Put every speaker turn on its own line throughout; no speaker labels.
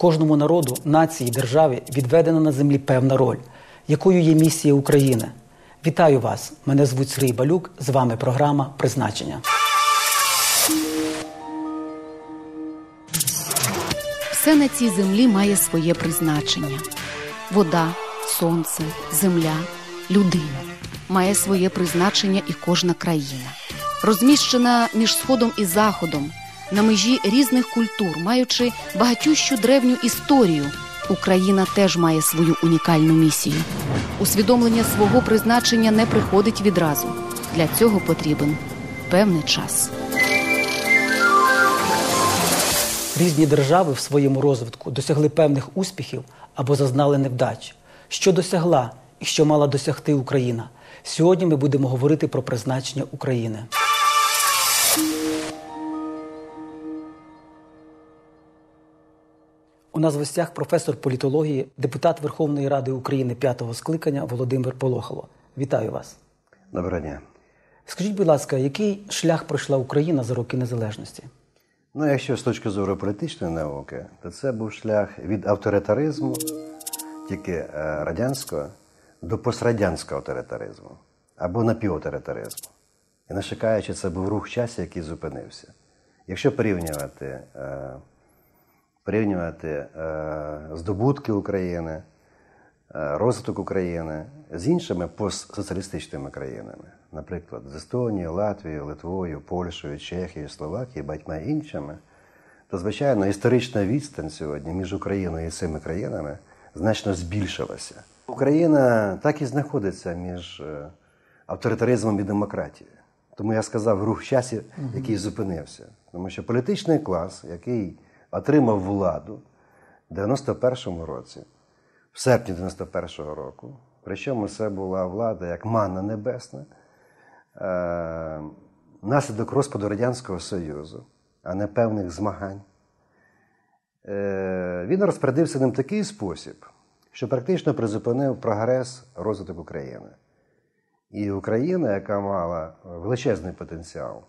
Кожному народу, нації, державі відведена на землі певна роль, якою є місія України. Вітаю вас! Мене звуть Сергій Балюк. З вами програма Призначення.
Все на цій землі має своє призначення: вода, сонце, земля, людина має своє призначення і кожна країна, розміщена між сходом і заходом, на межі різних культур, маючи багатющу древню історію. Україна теж має свою унікальну місію. Усвідомлення свого призначення не приходить відразу. Для цього потрібен певний час.
Різні держави в своєму розвитку досягли певних успіхів або зазнали невдач. Що досягла і що мала досягти Україна? Сьогодні ми будемо говорити про призначення України. У нас в гостях професор політології, депутат Верховної Ради України п'ятого скликання Володимир Полохало. Вітаю вас.
Доброго дня.
Скажіть, будь ласка, який шлях пройшла Україна за роки незалежності?
Ну, якщо з точки зору політичної науки, то це був шлях від авторитаризму, тільки е, радянського, до пострадянського авторитаризму або напівавторитаризму. І не чекаючи, це був рух часу, який зупинився. Якщо порівнювати е, порівнювати е, здобутки України, е, розвиток України з іншими постсоціалістичними країнами, наприклад, з Естонією, Латвією, Литвою, Польщею, Чехією, Словакією, багатьма іншими, то, звичайно, історична відстань сьогодні між Україною і цими країнами значно збільшилася. Україна так і знаходиться між е, авторитаризмом і демократією. Тому я сказав рух часі, який зупинився. Тому що політичний клас, який отримав владу в 91-му році, в серпні 91-го року, причому це була влада як манна небесна, е, наслідок розпаду Радянського Союзу, а не певних змагань. Е, він розпорядився ним такий спосіб, що практично призупинив прогрес розвиток України. І Україна, яка мала величезний потенціал,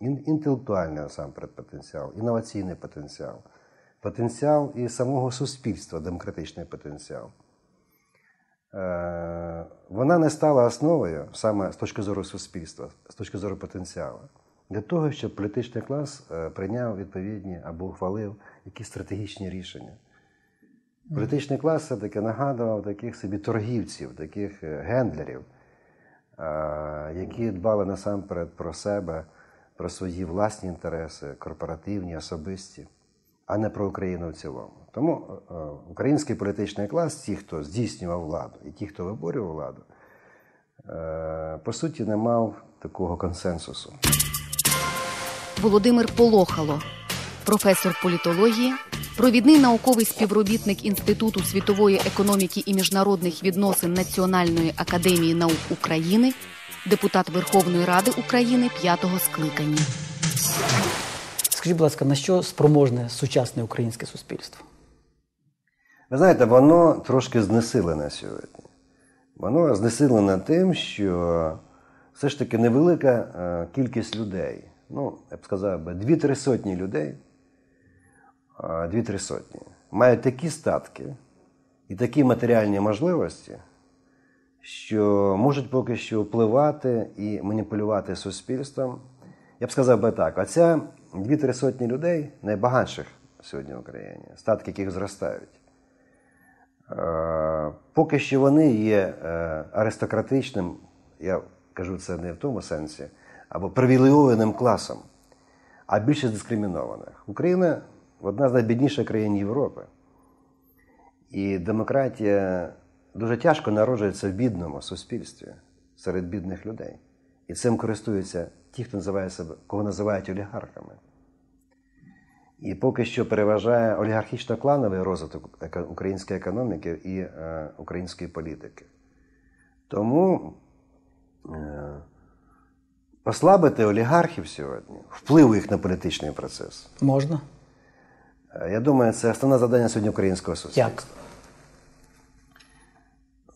інтелектуальний насамперед потенціал, інноваційний потенціал, потенціал і самого суспільства, демократичний потенціал. Е, вона не стала основою саме з точки зору суспільства, з точки зору потенціалу, для того, щоб політичний клас е, прийняв відповідні або ухвалив якісь стратегічні рішення. Політичний клас все-таки нагадував таких собі торгівців, таких е, гендлерів, які дбали насамперед про себе, про свої власні інтереси, корпоративні, особисті, а не про Україну в цілому. Тому е, український політичний клас, ті, хто здійснював владу, і ті, хто виборював владу, е, по суті, не мав такого консенсусу.
Володимир Полохало, професор політології, провідний науковий співробітник Інституту світової економіки і міжнародних відносин Національної академії наук України, депутат Верховної Ради України п'ятого скликання.
Скажіть, будь ласка, на що спроможне сучасне українське суспільство?
Ви знаєте, воно трошки знесилене сьогодні. Воно знесилене тим, що все ж таки невелика е, кількість людей. Ну, я б сказав, би, дві-три сотні людей, дві-три сотні, мають такі статки і такі матеріальні можливості, що можуть поки що впливати і маніпулювати суспільством. Я б сказав би так: оця дві-три сотні людей найбагатших сьогодні в Україні, статки яких зростають. Е, поки що вони є е, аристократичним, я кажу це не в тому сенсі, або привілейованим класом, а більше дискримінованих. Україна одна з найбідніших країн Європи. І демократія дуже тяжко народжується в бідному суспільстві серед бідних людей. І цим користуються ті, хто називає себе, кого називають олігархами. І поки що переважає олігархічно-клановий розвиток української економіки і е, української політики. Тому е, послабити олігархів сьогодні, впливу їх на політичний процес.
Можна?
Е, я думаю, це основне завдання сьогодні українського суспільства.
Як?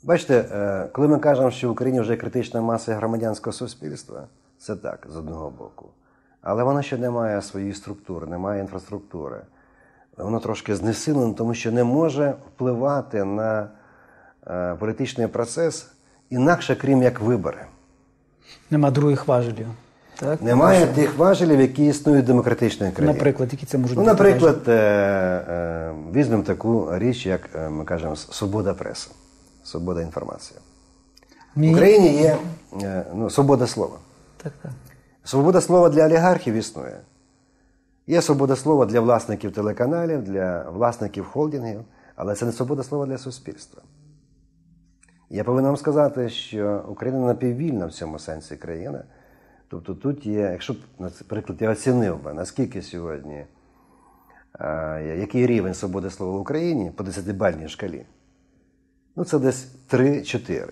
Бачите, е, коли ми кажемо, що в Україні вже критична маса громадянського суспільства, це так, з одного боку. Але вона ще не має своєї структури, не має інфраструктури. воно трошки знесилено, тому що не може впливати на е, політичний процес інакше, крім як вибори.
Нема других важелів. Так?
Немає тих важелів, які існують в демократичної країни.
Наприклад, які це можуть
Ну,
бути
наприклад, е, візьмемо таку річ, як ми кажемо, свобода преси, свобода інформації. В Україні є е, ну, свобода слова.
Так, так.
Свобода слова для олігархів існує. Є свобода слова для власників телеканалів, для власників холдингів, але це не свобода слова для суспільства. Я повинен вам сказати, що Україна напіввільна в цьому сенсі країна. Тобто тут є, якщо б, наприклад, я оцінив би, наскільки сьогодні, е, який рівень свободи слова в Україні по 10-бальній шкалі, ну це десь 3-4.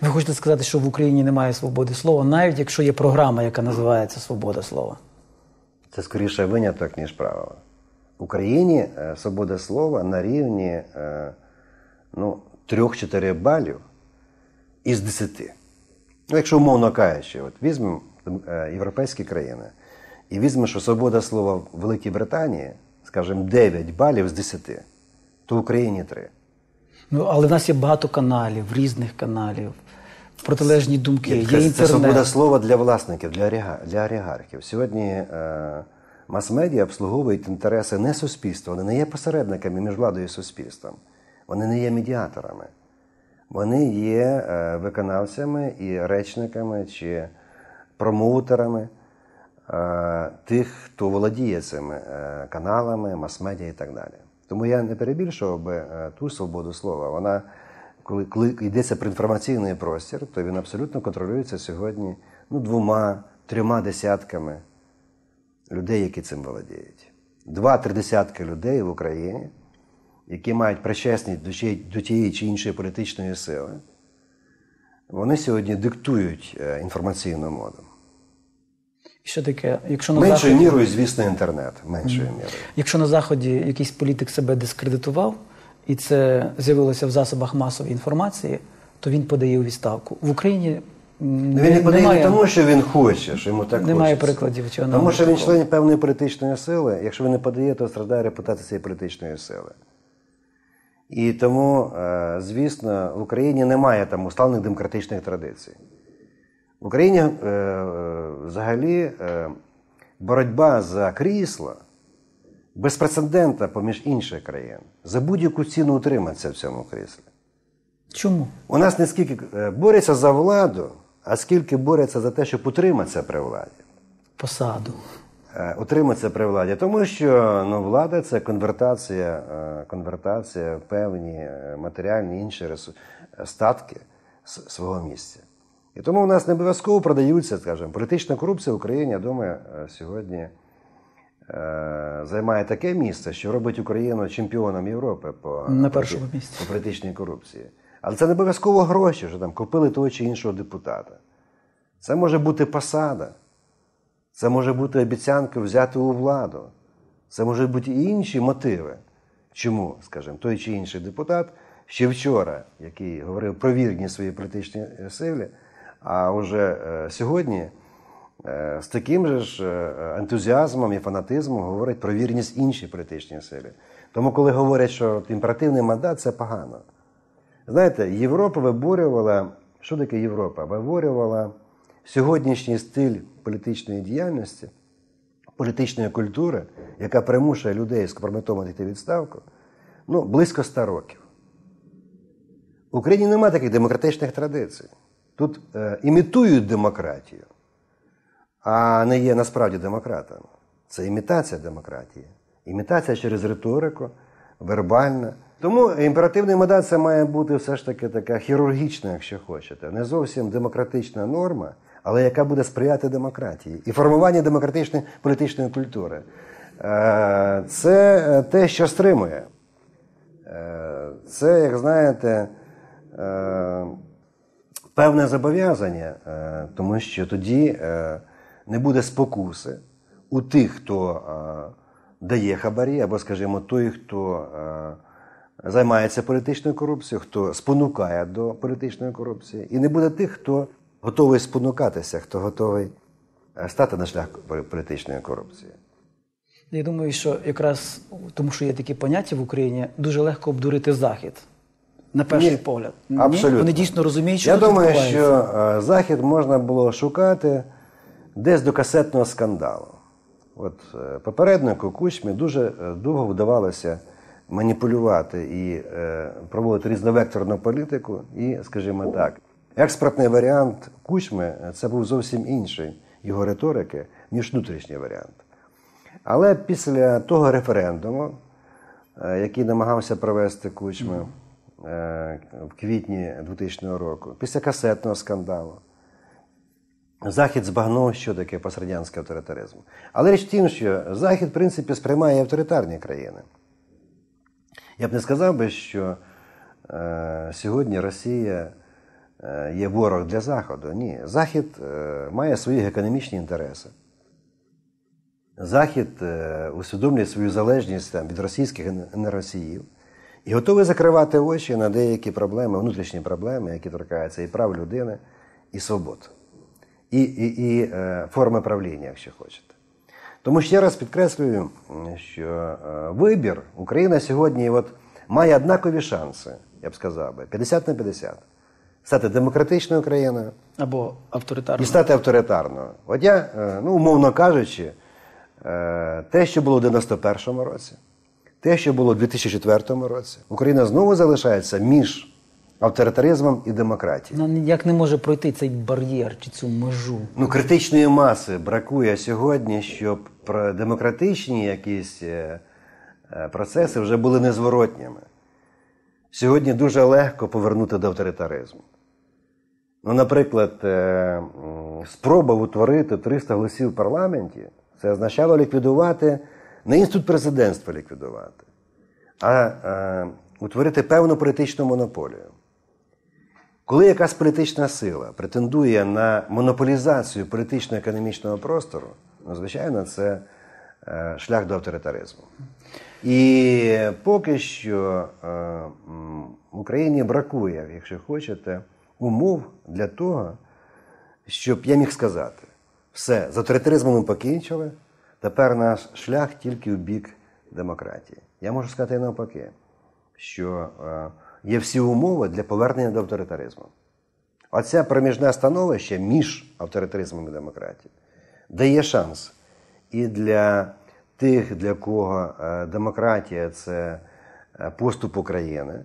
Ви хочете сказати, що в Україні немає свободи слова, навіть якщо є програма, яка називається Свобода слова.
Це скоріше виняток, ніж правило. В Україні е, свобода слова на рівні е, ну, 3-4 балів із 10. Ну, якщо умовно кажучи, от візьмемо е, європейські країни і візьмемо, що свобода слова в Великій Британії, скажімо, 9 балів з 10, то в Україні 3.
Ну, але в нас є багато каналів, різних каналів, протилежні думки, є
Це, це свобода слова для власників, для, для олігархів. Сьогодні е, мас-медіа обслуговують інтереси не суспільства, вони не є посередниками між владою і суспільством. Вони не є медіаторами. Вони є е, виконавцями і речниками чи промоутерами е, тих, хто володіє цими е, каналами, мас-медіа і так далі. Тому я не перебільшував би е, ту свободу слова. Вона, коли, коли йдеться про інформаційний простір, то він абсолютно контролюється сьогодні ну, двома, трьома десятками людей, які цим володіють. Два-три десятки людей в Україні, які мають причесність до тієї чи іншої політичної сили, вони сьогодні диктують е, інформаційну моду.
Що таке, якщо на,
Меншою
заході,
мірою, звісно, інтернет. Меншою мірою.
якщо на Заході якийсь політик себе дискредитував, і це з'явилося в засобах масової інформації, то він подає у відставку. В Україні
Ну, Він не подає
немає,
не тому, що він хоче, що йому так
Немає
хочеться.
прикладів цього
Тому що він
такого.
член певної політичної сили. Якщо він не подає, то страждає репутація цієї політичної сили. І тому, е, звісно, в Україні немає там усталених демократичних традицій. В Україні е, е, взагалі е, боротьба за крісло безпрецедентна поміж інших країн. За будь-яку ціну утриматися в цьому кріслі.
Чому?
У нас не скільки борються за владу, а скільки борються за те, щоб утриматися при владі.
Посаду.
Утриматися при владі. Тому що ну, влада це конвертація, конвертація певні матеріальні інші статки свого місця. І тому у нас не обов'язково продаються, скажімо, політична корупція в Україні, я думаю, е, сьогодні е, займає таке місце, що робить Україну чемпіоном Європи по,
На першому місці.
по політичній корупції. Але це не обов'язково гроші, що там купили того чи іншого депутата. Це може бути посада. Це може бути обіцянка взяти у владу. Це можуть бути і інші мотиви. Чому, скажімо, той чи інший депутат ще вчора, який говорив про вірність своїй політичній е, силі, а вже е, сьогодні е, з таким же ж е, ентузіазмом і фанатизмом говорить про вірність іншій політичній силі. Тому, коли говорять, що імперативний мандат це погано. Знаєте, Європа виборювала, що таке Європа? Виборювала сьогоднішній стиль політичної діяльності, політичної культури, яка примушує людей скомпрометовано йти відставку, ну, близько 100 років. В Україні немає таких демократичних традицій. Тут е, імітують демократію, а не є насправді демократами. Це імітація демократії. Імітація через риторику, вербальна. Тому імперативний мандат це має бути все ж таки така хірургічна, якщо хочете, не зовсім демократична норма, але яка буде сприяти демократії і формуванню демократичної політичної культури. Е, Це е, те, що стримує. Це, як знаєте, певне зобов'язання, е, тому що тоді е, не буде спокуси у тих, хто е, дає хабарі, або, скажімо, той, хто займається політичною корупцією, хто спонукає до політичної корупції, і не буде тих, хто готовий спонукатися, хто готовий стати на шлях політичної корупції.
Я думаю, що якраз тому, що є такі поняття в Україні, дуже легко обдурити захід. На перший
Ні,
погляд.
Абсолютно.
Вони дійсно розуміють, що
Я думаю, що е, захід можна було шукати десь до касетного скандалу. От е, попереднику Кучмі дуже е, довго вдавалося маніпулювати і е, проводити різновекторну політику. І, скажімо так, експортний варіант Кучми це був зовсім інший його риторики, ніж внутрішній варіант. Але після того референдуму, який намагався провести Кучми в квітні 2000 року, після касетного скандалу, Захід збагнув, що таке пострадянський авторитаризм. Але річ в тім, що Захід, в принципі, сприймає авторитарні країни. Я б не сказав би, що е, сьогодні Росія е, є ворог для Заходу. Ні. Захід е, має свої економічні інтереси. Захід е, усвідомлює свою залежність там, від російських енергосіїв і готовий закривати очі на деякі проблеми, внутрішні проблеми, які торкаються і прав людини, і свобод, і, і, і е, форми правління, якщо хочете. Тому ще раз підкреслюю, що е, вибір Україна сьогодні от, має однакові шанси, я б сказав би, 50 на 50. Стати демократичною країною,
Або авторитарно.
і стати авторитарною. От я, е, ну, умовно кажучи, те, що було в 91-му році, те, що було в 2004 році, Україна знову залишається між авторитаризмом і демократією.
Вона ніяк не може пройти цей бар'єр чи цю межу.
Ну, критичної маси бракує сьогодні, щоб про демократичні якісь е, е, процеси вже були незворотніми. Сьогодні дуже легко повернути до авторитаризму. Ну, наприклад, е, спроба утворити 300 голосів в парламенті це означало ліквідувати не інститут президентства ліквідувати, а е, утворити певну політичну монополію. Коли якась політична сила претендує на монополізацію політично-економічного простору, ну, звичайно, це е, шлях до авторитаризму. І поки що е, м, Україні бракує, якщо хочете, умов для того, щоб я міг сказати, все, з авторитаризмом ми покінчили, тепер наш шлях тільки в бік демократії. Я можу сказати навпаки, що е, є всі умови для повернення до авторитаризму. Оце проміжне становище між авторитаризмом і демократією дає шанс і для тих, для кого е, демократія це е, поступ України,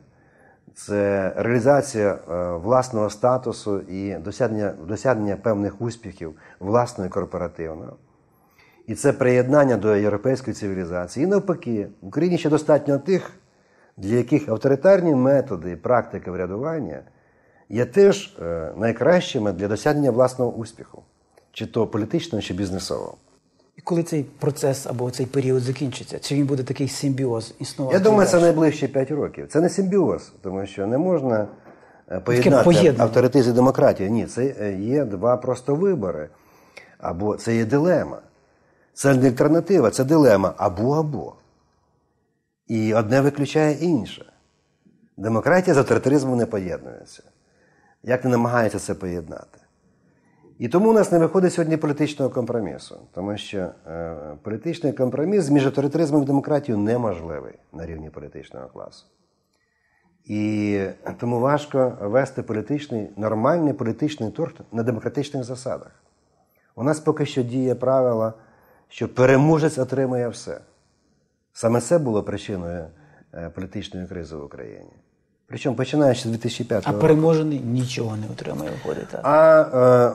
це реалізація власного статусу і досягнення, досягнення певних успіхів власної корпоративного. І це приєднання до європейської цивілізації. І навпаки, в Україні ще достатньо тих, для яких авторитарні методи і практика врядування є теж е, найкращими для досягнення власного успіху, чи то політичного, чи бізнесового.
І коли цей процес або цей період закінчиться, чи він буде такий симбіоз існувати?
Я думаю, це найближчі 5 років. Це не симбіоз, тому що не можна е, поєднати авторитет і демократію. Ні, це е, є два просто вибори. Або це є дилема. Це не альтернатива, це дилема або-або. І одне виключає інше. Демократія з авторитаризмом не поєднується. Як не намагається це поєднати? І тому у нас не виходить сьогодні політичного компромісу, тому що е, політичний компроміс між авторитаризмом і демократією неможливий на рівні політичного класу. І тому важко вести політичний, нормальний політичний торг на демократичних засадах. У нас поки що діє правило, що переможець отримує все. Саме це було причиною е, політичної кризи в Україні. Причому починаючи з 2005
А
року.
переможений нічого не отримає виходить. так?
А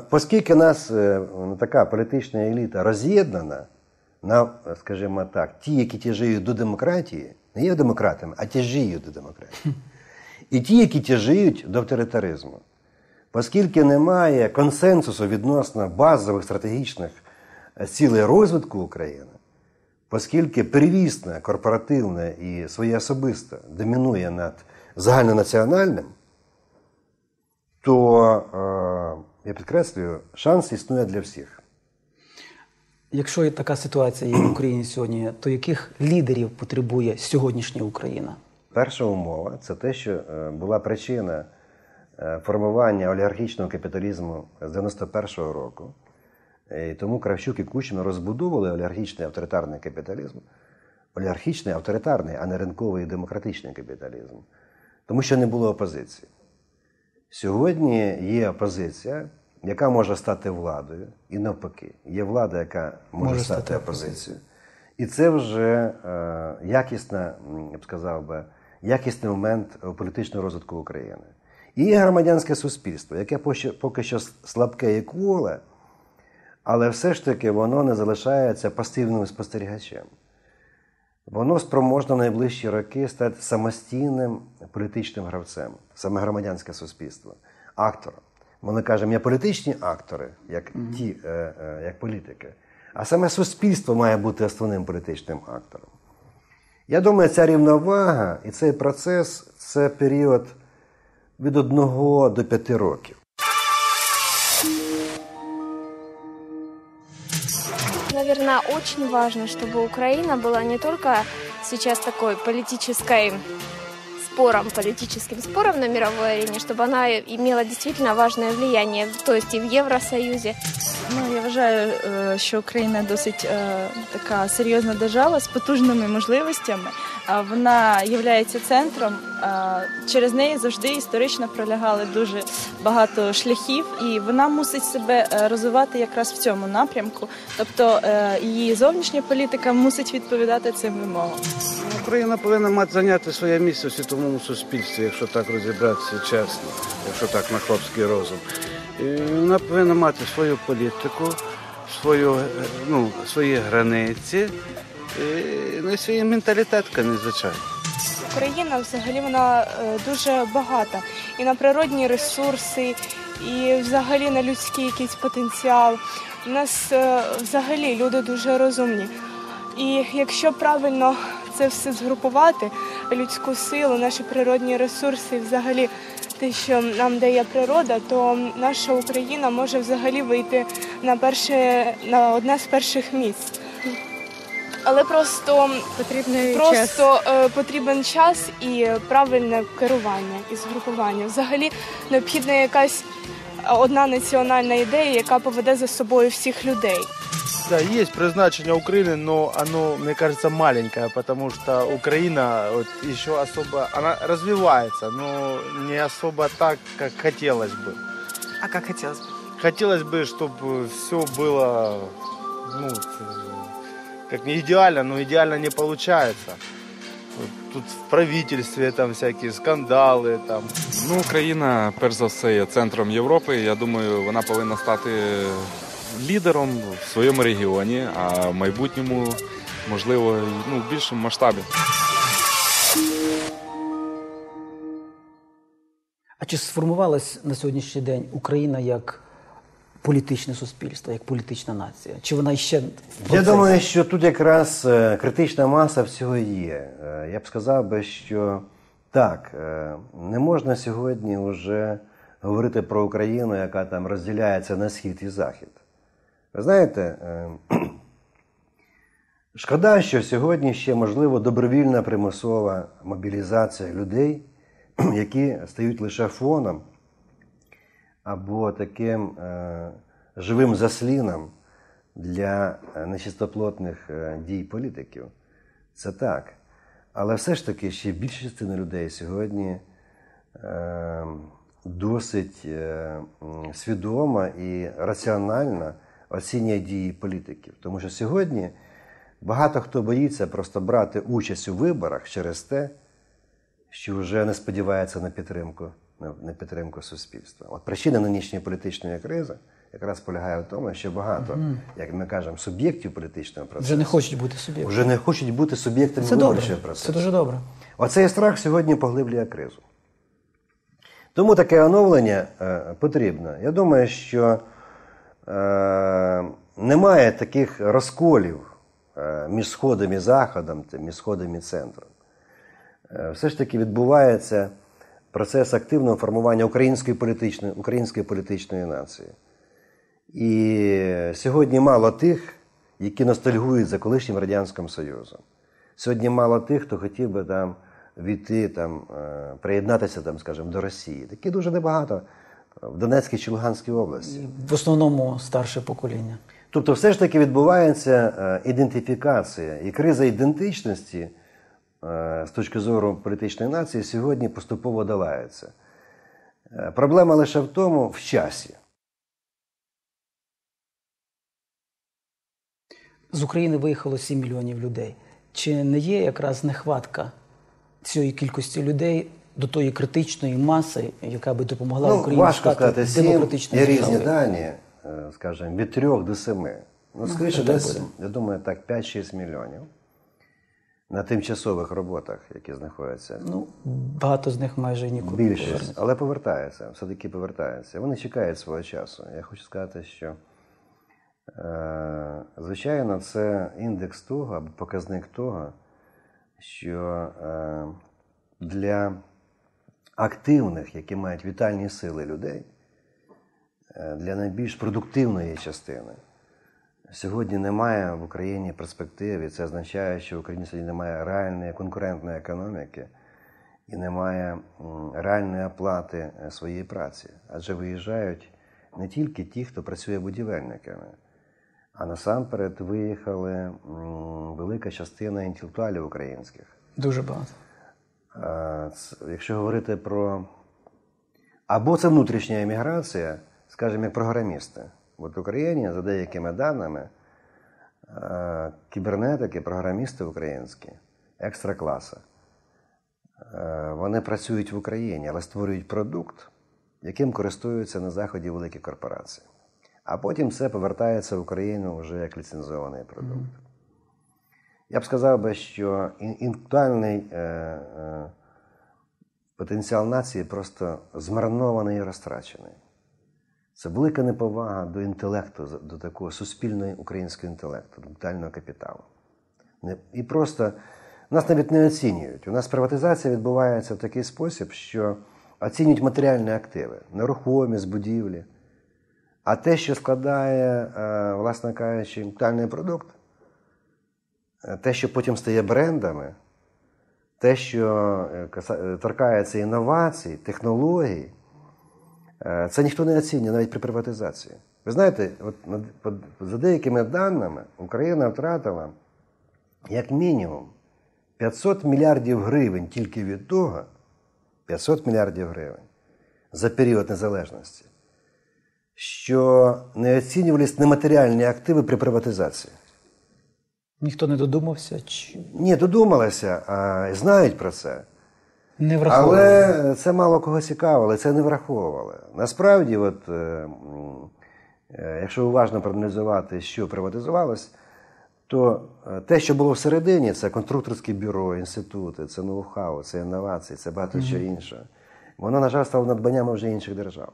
е, оскільки нас е, така політична еліта роз'єднана на, скажімо так, ті, які тяжіють до демократії, не є демократами, а тяжіють до демократії. І ті, які тяжіють до авторитаризму. Оскільки немає консенсусу відносно базових стратегічних цілей розвитку України, оскільки первісне, корпоративне і своє особисте домінує над загальнонаціональним, то, е, я підкреслюю, шанс існує для всіх.
Якщо є така ситуація є в Україні сьогодні, то яких лідерів потребує сьогоднішня Україна?
Перша умова це те, що е, була причина е, формування олігархічного капіталізму з 91-го року, І тому Кравчук і Кучма розбудовували олігархічний авторитарний капіталізм. Олігархічний, авторитарний, а не ринковий і демократичний капіталізм. Тому що не було опозиції. Сьогодні є опозиція, яка може стати владою, і навпаки, є влада, яка може,
Може
стати,
стати
опозицією. І це вже е, якісна, я б сказав би, якісний момент політичного розвитку України. І громадянське суспільство, яке поки- поки що слабке і кволе, але все ж таки воно не залишається пасивним спостерігачем. Воно спроможно в найближчі роки стати самостійним політичним гравцем, саме громадянське суспільство, актором. Ми кажемо, є політичні актори, як ті, е, е, як політики, а саме суспільство має бути основним політичним актором. Я думаю, ця рівновага і цей процес це період від одного до п'яти років.
Наверное, очень важно, чтобы Украина была не только сейчас такой политической спором, политическим спором на мировой арене, чтобы она имела действительно важное влияние, то есть и в Евросоюзе.
Ну, я вважаю, е, що Україна досить е, така серйозна держава з потужними можливостями. вона є центром. Через неї завжди історично пролягали дуже багато шляхів, і вона мусить себе е, розвивати якраз в цьому напрямку. Тобто е, її зовнішня політика мусить відповідати цим вимогам.
Україна повинна мати зайняти своє місце в світовому суспільстві, якщо так розібратися чесно, якщо так на хлопський розум. І вона повинна мати свою політику, свою, е, ну, свої границі, і, ну, і свій менталітет, звичайно.
Україна взагалі вона е, дуже багата і на природні ресурси, і взагалі на людський якийсь потенціал. У нас е, взагалі люди дуже розумні. І якщо правильно це все згрупувати, людську силу, наші природні ресурси, взагалі те, що нам дає природа, то наша Україна може взагалі вийти на перше на одне з перших місць. Але просто
Потрібний
Просто е, потрібен час і правильне керування і згрупування. Взагалі необхідна якась е, одна національна ідея, яка поведе за собою всіх людей.
Да, есть призначение Украины, но оно, мне кажется, маленькое, потому что Украина вот, еще особо, она развивается, но не особо так, как хотелось бы.
А як хотілося б?
Хотелось бы, чтобы все было, ну, э, как не идеально, но идеально не получается. Вот Тут в правительстве там всякие скандалы, там,
Ну, Україна, перш за все, є центром Європи. Я думаю, вона повинна стати лідером в своєму регіоні, а в майбутньому, можливо, ну, в більшому масштабі.
А чи сформувалась на сьогоднішній день Україна як політичне суспільство, як політична нація? Чи вона ще
Я думаю, що тут якраз е, критична маса всього є. Е, Я б сказав би, що так, е, не можна сьогодні вже говорити про Україну, яка там розділяється на схід і захід. Ви знаєте, е, шкода, що сьогодні ще можливо добровільна примусова мобілізація людей, які стають лише фоном або таким е, живим засліном для нечистоплотних е, дій політиків. Це так. Але все ж таки ще більша частина людей сьогодні досить м, свідомо і раціонально оцінює дії політиків. Тому що сьогодні багато хто боїться просто брати участь у виборах через те, що вже не сподівається на підтримку, на, підтримку суспільства. От причина нинішньої політичної кризи якраз полягає в тому, що багато, як ми кажемо, суб'єктів політичного процесу
вже не хочуть бути собі?
вже не хочуть бути суб'єктами
Це добре.
процесу.
Це дуже добре.
Оцей страх сьогодні поглиблює кризу. Тому таке оновлення е, потрібно. Я думаю, що немає таких розколів е, між Сходом і Заходом, між Сходом і центром. Е, все ж таки відбувається процес активного формування української політичної, української політичної нації. І сьогодні мало тих, які ностальгують за колишнім Радянським Союзом. Сьогодні мало тих, хто хотів би там війти, там, е, приєднатися, там, скажімо, до Росії. Такі дуже небагато в Донецькій чи Луганській області.
В основному старше покоління.
Тобто, все ж таки відбувається е, ідентифікація і криза ідентичності е, з точки зору політичної нації сьогодні поступово долається. Е, Проблема лише в тому в часі.
З України виїхало 7 мільйонів людей. Чи не є якраз нехватка цієї кількості людей до тої критичної маси, яка би допомогла
Ну,
Україні
важко
стати демократичною
є різні дані, е, скажімо, від трьох до семи. Ну, скоріше,
так
десь, я думаю, так, 5-6 мільйонів на тимчасових роботах, які знаходяться.
Ну, багато з них майже нікуди не
Більшість,
повернеться.
але повертаються, все-таки повертаються. Вони чекають свого часу. Я хочу сказати, що, е, звичайно, це індекс того або показник того, що е, для активних, які мають вітальні сили людей, е, для найбільш продуктивної частини. Сьогодні немає в Україні перспектив, і це означає, що в Україні сьогодні немає реальної конкурентної економіки і немає реальної оплати е, своєї праці. Адже виїжджають не тільки ті, хто працює будівельниками, а насамперед виїхали велика частина інтелектуалів українських.
Дуже багато.
Е, Якщо говорити про. Або це внутрішня еміграція, скажімо, як програмісти. От в Україні, за деякими даними, е, кібернетики, програмісти українські, екстра класа, е, вони працюють в Україні, але створюють продукт, яким користуються на Заході великі корпорації. А потім це повертається в Україну вже як ліцензований продукт. Я б сказав би, що інтелектуальний е, е, потенціал нації просто змарнований і розтрачений. Це велика неповага до інтелекту, до такого суспільного українського інтелекту, інтелектуального капіталу. І просто нас навіть не оцінюють. У нас приватизація відбувається в такий спосіб, що оцінюють матеріальні активи, нерухомість, будівлі. А те, що складає, е, власне кажучи, інтелектуальний продукт, те, що потім стає брендами, те, що е, е, торкається інновацій, технологій, е, це ніхто не оцінює навіть при приватизації. Ви знаєте, от за деякими даними Україна втратила як мінімум 500 мільярдів гривень тільки від того, 500 мільярдів гривень за період незалежності, що не оцінювались нематеріальні активи при приватизації.
Ніхто не додумався чи
Ні, додумалися, а знають про це.
не враховували.
Але це мало кого цікавило, це не враховували. Насправді, от, е, е, якщо уважно проаналізувати, що приватизувалось, то е, те, що було всередині, це конструкторське бюро, інститути, це ноу-хау, це інновації, це багато що інше. Воно, на жаль, стало надбаннями вже інших держав.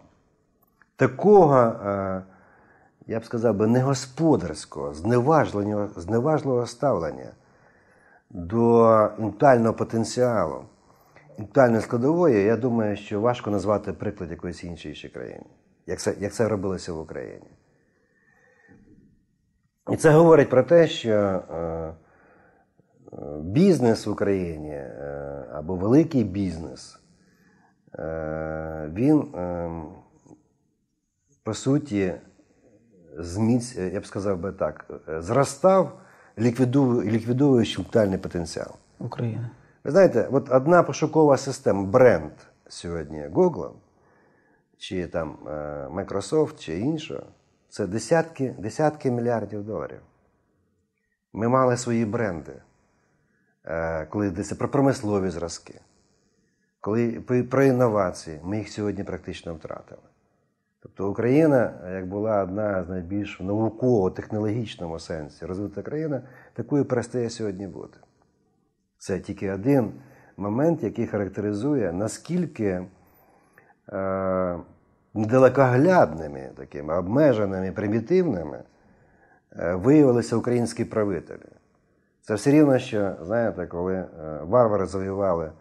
Такого, е, я б сказав би, негосподарського, зневажливого, зневажливого ставлення до інтелектуального потенціалу, інтелектуальної складової, я думаю, що важко назвати приклад якоїсь іншої ще країни, як це, як це робилося в Україні. І це говорить про те, що е, е, бізнес в Україні е, або великий бізнес, він, е, по суті, зміць, я б сказав би так, е, зростав, ліквідовуючи інтелектуальний потенціал.
України.
Ви знаєте, от одна пошукова система, бренд сьогодні Google, чи там е, Microsoft, чи іншого, це десятки, десятки мільярдів доларів. Ми мали свої бренди, е, коли йдеться про промислові зразки, коли про інновації, ми їх сьогодні практично втратили. Тобто Україна, як була одна з найбільш науково-технологічному сенсі розвита країна, такою перестає сьогодні бути. Це тільки один момент, який характеризує, наскільки е, недалекоглядними, такими обмеженими, примітивними е, виявилися українські правителі. Це все рівно, що, знаєте, коли е, варвари завоювали,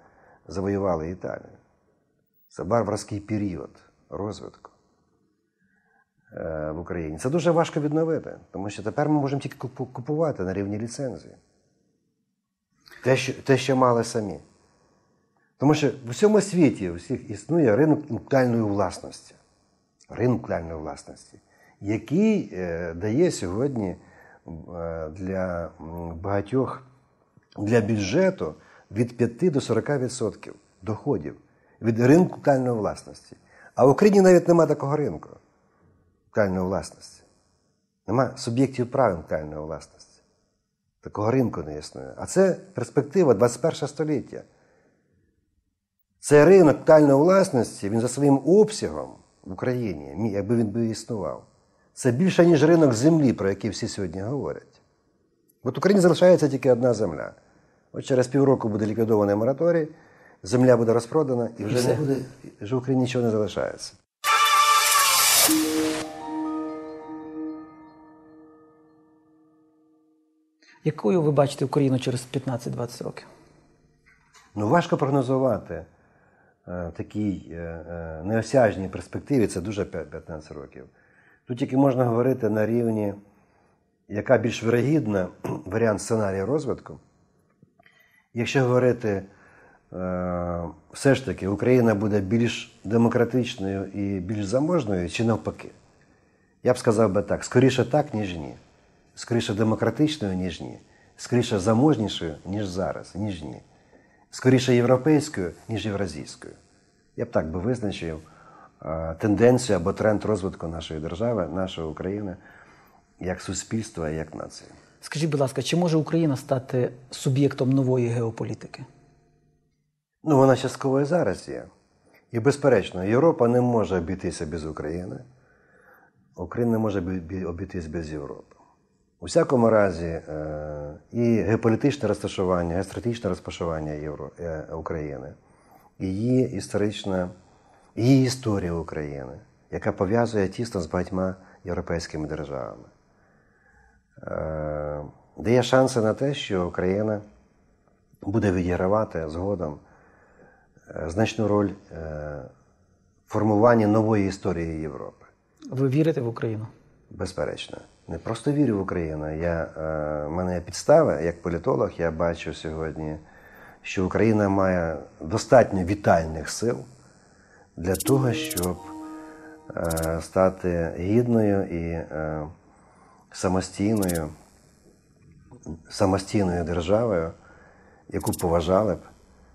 завоювали Італію. Це варварський період розвитку е, в Україні. Це дуже важко відновити, тому що тепер ми можемо тільки купу- купувати на рівні ліцензії. Те, що, те, що мали самі. Тому що в всьому світі всіх існує ринок інтелектуальної власності. Ринок інтелектуальної власності. який е, дає сьогодні е, для багатьох для бюджету від 5 до 40% доходів від ринку кальної власності. А в Україні навіть немає такого ринку кальної власності. Нема суб'єктів прав кальної власності. Такого ринку не існує. А це перспектива 21 століття. Цей ринок кальної власності, він за своїм обсягом в Україні, якби він би існував, це більше, ніж ринок землі, про який всі сьогодні говорять. От в Україні залишається тільки одна земля. От через півроку буде ліквідований мораторій, земля буде розпродана, і вже не буде, вже в Україні нічого не залишається.
Якою ви бачите Україну через 15-20 років?
Ну, важко прогнозувати е, такій е, е, неосяжній перспективі, це дуже 15 років. Тут тільки можна говорити на рівні, яка більш вирогідна варіант сценарію розвитку. Якщо говорити, все ж таки, Україна буде більш демократичною і більш заможною, чи навпаки? Я б сказав би так: скоріше так, ніж ні. Скоріше демократичною, ніж ні. Скоріше заможнішою, ніж зараз, ніж ні. Скоріше європейською, ніж євразійською. Я б так би визначив тенденцію або тренд розвитку нашої держави, нашої України, як суспільства і як нації.
Скажіть, будь ласка, чи може Україна стати суб'єктом нової геополітики?
Ну, вона частково і зараз є. І безперечно, Європа не може обійтися без України. Україна не може бі- бі- обійтись без Європи. У всякому разі, е, і геополітичне розташування, геостратегічне розташування Євро, е, України, і її історична, її історія України, яка пов'язує тісно з багатьма європейськими державами, е, дає шанси на те, що Україна буде відігравати згодом значну роль в формуванні нової історії Європи.
Ви вірите в Україну?
Безперечно. Не просто вірю в Україну. Я, е, мене є підстави, як політолог, я бачу сьогодні, що Україна має достатньо вітальних сил для того, щоб е, стати гідною і е, самостійною, самостійною державою, яку поважали б,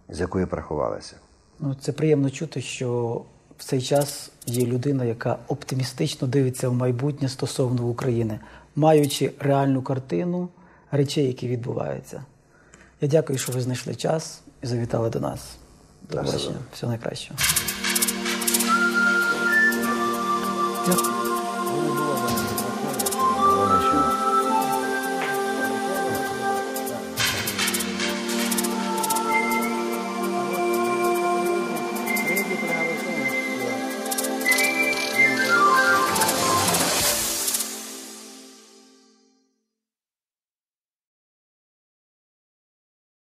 з якою б рахувалися.
Ну, це приємно чути, що в цей час є людина, яка оптимістично дивиться в майбутнє стосовно України, маючи реальну картину речей, які відбуваються. Я дякую, що ви знайшли час і завітали до нас. До побачення. Всього найкращого. Дякую.